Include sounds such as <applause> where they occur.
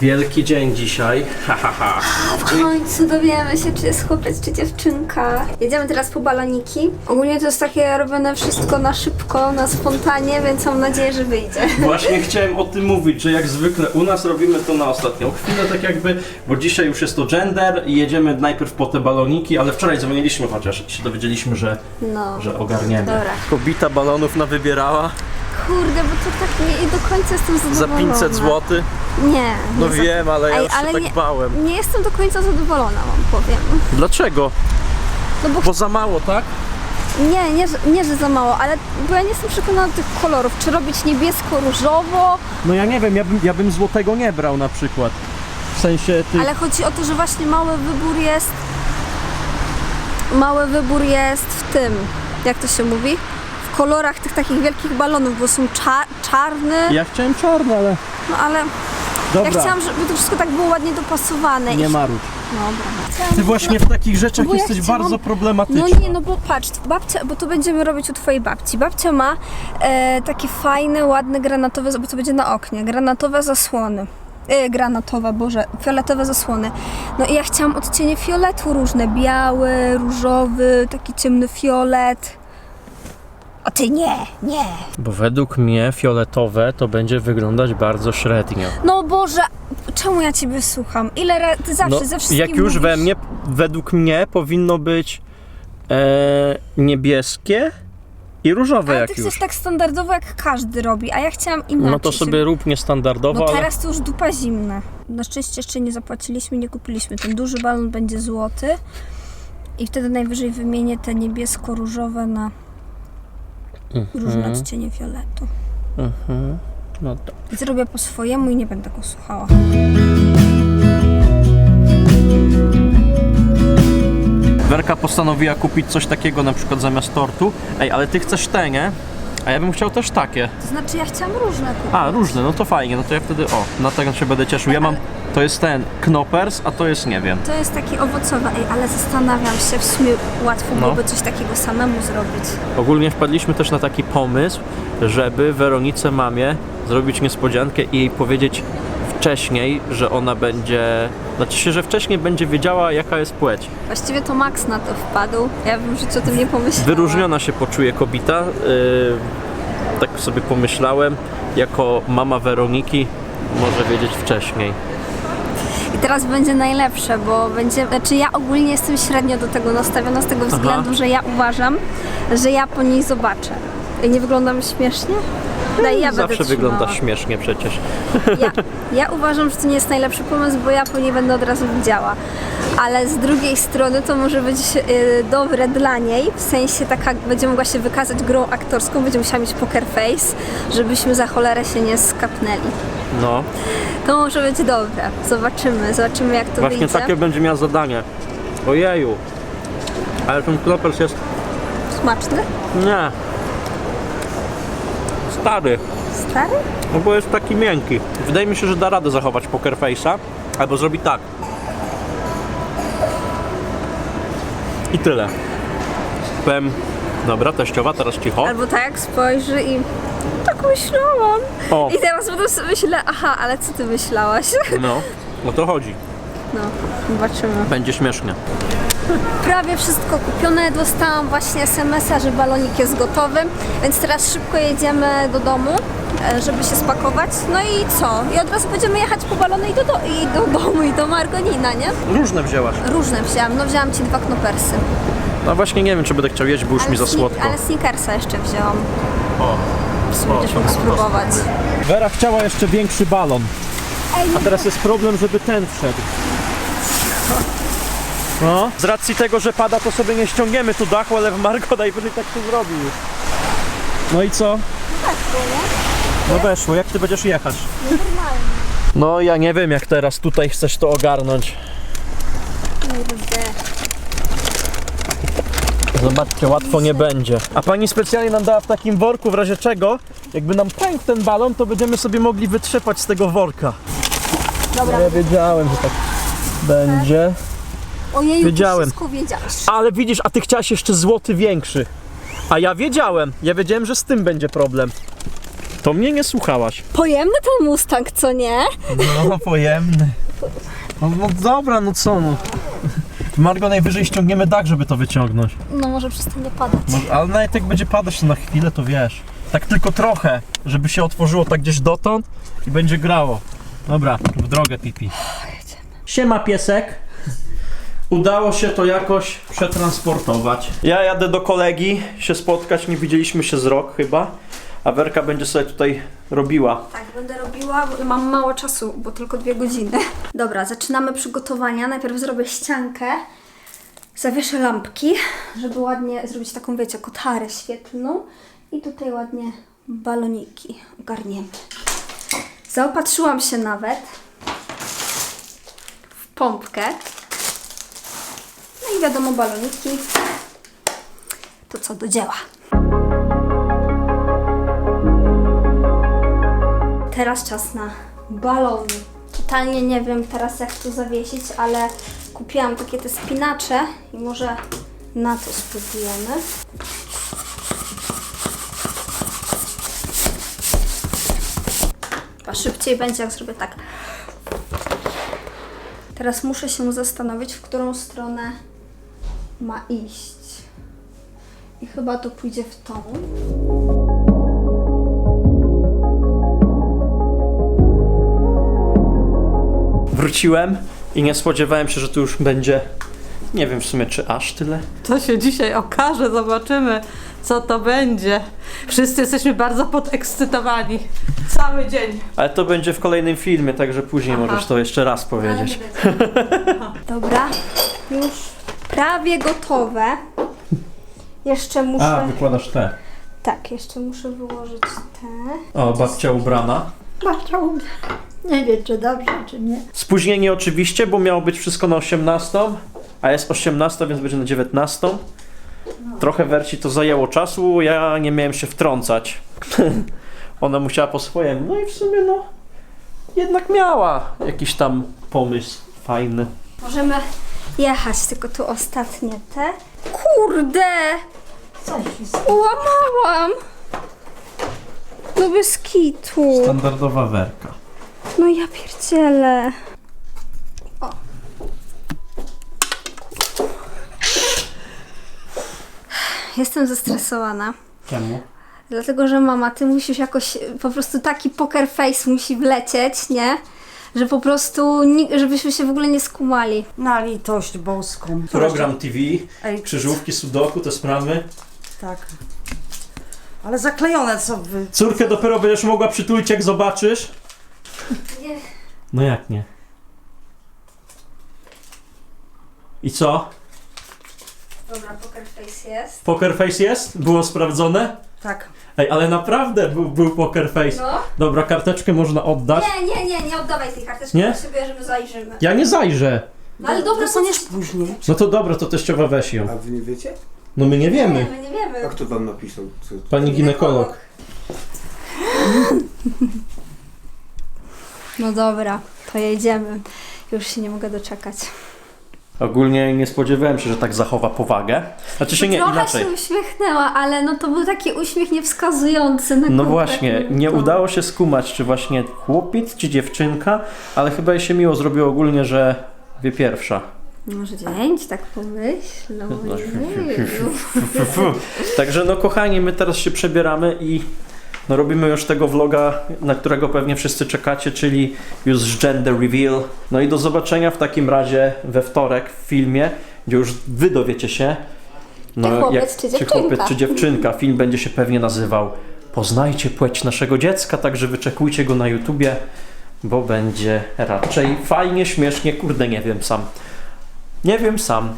Wielki dzień dzisiaj. Ha, ha, ha. W końcu dowiemy się, czy jest chłopiec, czy dziewczynka. Jedziemy teraz po baloniki. Ogólnie to jest takie robione wszystko na szybko, na spontanie, więc mam nadzieję, że wyjdzie. <laughs> Właśnie chciałem o tym mówić, że jak zwykle u nas robimy to na ostatnią chwilę, tak jakby, bo dzisiaj już jest to gender i jedziemy najpierw po te baloniki, ale wczoraj dzwoniliśmy chociaż się dowiedzieliśmy, że, No. że ogarniemy. Dobra. Kobita balonów nawybierała Kurde, bo to tak nie do końca jestem za zadowolona. 500 zł. Nie. No nie za- wiem, ale ja Ej, już się ale tak nie- bałem. Nie jestem do końca zadowolona, wam powiem. Dlaczego? No bo Bo za mało, tak? nie, nie, że- nie, że za mało, ale bo ja nie jestem przekonana do tych kolorów. Czy robić niebiesko-różowo, No ja nie wiem, ja bym, ja bym złotego nie brał na przykład. W sensie ty... ale chodzi o to, że właśnie mały wybór jest. Mały wybór jest w tym, jak to się mówi? W kolorach tych takich wielkich balonów, bo są cza- czarne, Ja chciałem czarny, ale... no ale Dobra, ja chciałam, żeby to wszystko tak było ładnie dopasowane. nie I... marudź. Dobra. Ty właśnie w takich rzeczach Bo ja jesteś chciałam- bardzo problematyczna. No nie, no bo patrz, babcia, bo to będziemy robić u twojej babci. Babcia ma e, takie fajne, ładne granatowe, bo to będzie na oknie, granatowe zasłony. E, granatowa, boże, fioletowe zasłony. No i ja chciałam odcienie fioletu różne, biały, różowy, taki ciemny fiolet. A ty nie, nie. Bo według mnie fioletowe to będzie wyglądać bardzo średnio. No Boże, czemu ja ciebie słucham? Ile razy, ty zawsze, ze wszystkim No, jak już mówisz. we mnie, według mnie powinno być e, niebieskie i różowe Ale jak ty chcesz już. tak standardowo, jak każdy robi, a ja chciałam inaczej. No to sobie rób niestandardowo, No ale teraz to już dupa zimna. Na szczęście jeszcze nie zapłaciliśmy, nie kupiliśmy. Ten duży balon będzie złoty. I wtedy najwyżej wymienię te niebiesko-różowe na różne odcienie fioletu. Mhm. no to. Zrobię po swojemu i nie będę go słuchała. Werka postanowiła kupić coś takiego na przykład zamiast tortu. Ej, ale ty chcesz te, nie? A ja bym chciał też takie. To znaczy ja chciałam różne kupić. A, różne, no to fajnie, no to ja wtedy, o, na tego się będę cieszył. Ja mam, to jest ten knoppers, a to jest, nie wiem. To jest taki owocowy, ej, ale zastanawiam się, w sumie łatwo No. byłoby coś takiego samemu zrobić. Ogólnie wpadliśmy też na taki pomysł, żeby Weronice mamie zrobić niespodziankę i jej powiedzieć wcześniej, że ona będzie, znaczy się, że wcześniej będzie wiedziała jaka jest płeć. Właściwie to Max na to wpadł. Ja bym życiu o tym nie pomyślała. Wyróżniona się poczuje kobita, yy, tak sobie pomyślałem, jako mama Weroniki może wiedzieć wcześniej. I teraz będzie najlepsze, bo będzie. Znaczy ja ogólnie jestem średnio do tego nastawiona z tego względu, że ja uważam, że ja po niej zobaczę. I nie wyglądam śmiesznie? Daj, ja Zawsze będę wygląda trzymała. śmiesznie przecież. Ja, <laughs> ja uważam, że to nie jest najlepszy pomysł, bo ja po niej będę od razu widziała. Ale z drugiej strony to może być y, dobre dla niej, w sensie taka będzie mogła się wykazać grą aktorską, będzie musiała mieć poker face, żebyśmy za cholerę się nie skapnęli. No, To może być dobre. Zobaczymy, zobaczymy jak to właśnie wyjdzie. takie będzie miała zadanie. Ojeju. Ale ten knoppers jest, Smaczny? nie, stary. Stary? No bo jest taki miękki. Wydaje mi się, że da radę zachować poker face'a, albo zrobi tak. I tyle. Powiem, dobra, teściowa, teraz cicho. Albo tak spojrzy i tak myślałam. O, I teraz potem sobie myślę, aha, ale co ty myślałaś? no, o to chodzi. No, zobaczymy. Będzie śmiesznie. <laughs> Prawie wszystko kupione. Dostałam właśnie SMS-a, że balonik jest gotowy, więc teraz szybko jedziemy do domu, e, żeby się spakować. No i co? I od razu będziemy jechać po balony i do, do, i do domu, i do Margonina, nie? Różne wzięłaś. Różne wzięłam. No wzięłam ci dwa knopersy. No właśnie nie wiem, czy będę chciał jeść, bo już mi za słodko. ale sneakersa jeszcze wzięłam. O. W sumie mógł spróbować. Wera chciała jeszcze większy balon. A teraz jest problem, żeby ten wszedł. <laughs> No, z racji tego, że pada, to sobie nie ściągniemy tu dachu, ale w Margo najwyżej tak się zrobi. No i co? No weszło, jak ty będziesz jechać? No ja nie wiem jak teraz tutaj chcesz to ogarnąć. Kurde. Zobaczcie, łatwo nie będzie. A pani specjalnie nam dała w takim worku, w razie czego, jakby nam pękł ten balon, to będziemy sobie mogli wytrzepać z tego worka. Dobra. Ja wiedziałem, że tak będzie. Ojej, Wiedziałem. wszystko wiedziałeś. Ale widzisz, a ty chciałaś jeszcze złoty większy. A ja wiedziałem, ja wiedziałem, że z tym będzie problem. To mnie nie słuchałaś. Pojemny ten Mustang, co nie? No, pojemny. No, no dobra, no co no. Margo, najwyżej ściągniemy dach, żeby to wyciągnąć. No może przestanie padać. No, ale nawet jak będzie padać, to na chwilę to wiesz. Tak tylko trochę, żeby się otworzyło tak gdzieś dotąd i będzie grało. Dobra, w drogę pipi. Siema piesek. Udało się to jakoś przetransportować. Ja jadę do kolegi się spotkać, nie widzieliśmy się z rok chyba. A Werka będzie sobie tutaj robiła. Tak, będę robiła, bo mam mało czasu, bo tylko dwie godziny. <laughs> Dobra, zaczynamy przygotowania. Najpierw zrobię ściankę, zawieszę lampki, żeby ładnie zrobić taką, wiecie, kotarę świetlną i tutaj ładnie baloniki ogarniemy. Zaopatrzyłam się nawet w pompkę. Wiadomo, baloniki. To co, do dzieła. Teraz czas na balony. Totalnie nie wiem teraz jak to zawiesić, ale kupiłam takie te spinacze i może na to spróbujemy. Chyba szybciej będzie jak zrobię tak. Teraz muszę się zastanowić, w którą stronę ma iść. I chyba to pójdzie w tą. Wróciłem i nie spodziewałem się, że tu już będzie. Nie wiem w sumie, czy aż tyle. To się dzisiaj okaże, zobaczymy, co to będzie. Wszyscy jesteśmy bardzo podekscytowani. Cały dzień. Ale to będzie w kolejnym filmie, także później Aha. możesz to jeszcze raz powiedzieć. <laughs> Dobra, już prawie gotowe. Jeszcze muszę. wykładasz te. Tak, jeszcze muszę wyłożyć te. O, babcia ubrana. Babcia umie. Nie wiem, czy dobrze, czy nie. Spóźnienie oczywiście, bo miało być wszystko na 18, a jest 18, więc będzie na 19. Trochę wersji to zajęło czasu, ja nie miałem się wtrącać. <laughs> Ona musiała po swojemu. No i w sumie no, jednak miała jakiś tam pomysł fajny. Możemy jechać, tylko tu ostatnie te. Kurde! Coś jest. Łamałam! No bez kitu. Standardowa werka. No ja pierdzielę. O. Jestem zestresowana. Czemu? Dlatego, że mama, ty musisz jakoś, po prostu taki poker face musi wlecieć, nie? Że po prostu, ni- żebyśmy się w ogóle nie skumali. Na litość boską. Program TV, Ej, krzyżówki, sudoku, te sprawy. Tak. Ale zaklejone co wy. Córkę dopiero będziesz mogła przytulić, jak zobaczysz. Nie. No jak nie? I co? Dobra, poker face jest. Poker face jest? Było sprawdzone? Tak. Ej, ale naprawdę był, był poker face. No. Dobra, karteczkę można oddać. Nie, nie, nie, nie oddawaj tej karteczki, Nie? sobie, żeby zajrzymy. Ja nie zajrzę. No ale dobra, Dostaniesz później. No to dobra, to teściowa weź ją. A wy nie wiecie? No my nie Nie, wiemy. my nie wiemy. A kto wam napisał? Co? Pani ginekolog. No dobra, to jedziemy. Już się nie mogę doczekać. Ogólnie nie spodziewałem się, że tak zachowa powagę. Znaczy się nie, Trochę inaczej. się uśmiechnęła, ale no to był taki uśmiech niewskazujący na No właśnie, nie udało się skumać, czy właśnie chłopiec, czy dziewczynka, ale chyba jej się miło zrobiło ogólnie, że wie pierwsza. Może dzień tak pomyślał. No. <laughs> <laughs> Także no kochani, my teraz się przebieramy i no, robimy już tego vloga, na którego pewnie wszyscy czekacie, czyli już gender reveal. No i do zobaczenia w takim razie we wtorek w filmie, gdzie już wy dowiecie się, no, Czy chłopiec, czy dziewczynka. chłopiec czy dziewczynka. Film będzie się pewnie nazywał Poznajcie płeć naszego dziecka, także wyczekujcie go na YouTubie, bo będzie raczej fajnie, śmiesznie, kurde nie wiem sam. Nie wiem sam.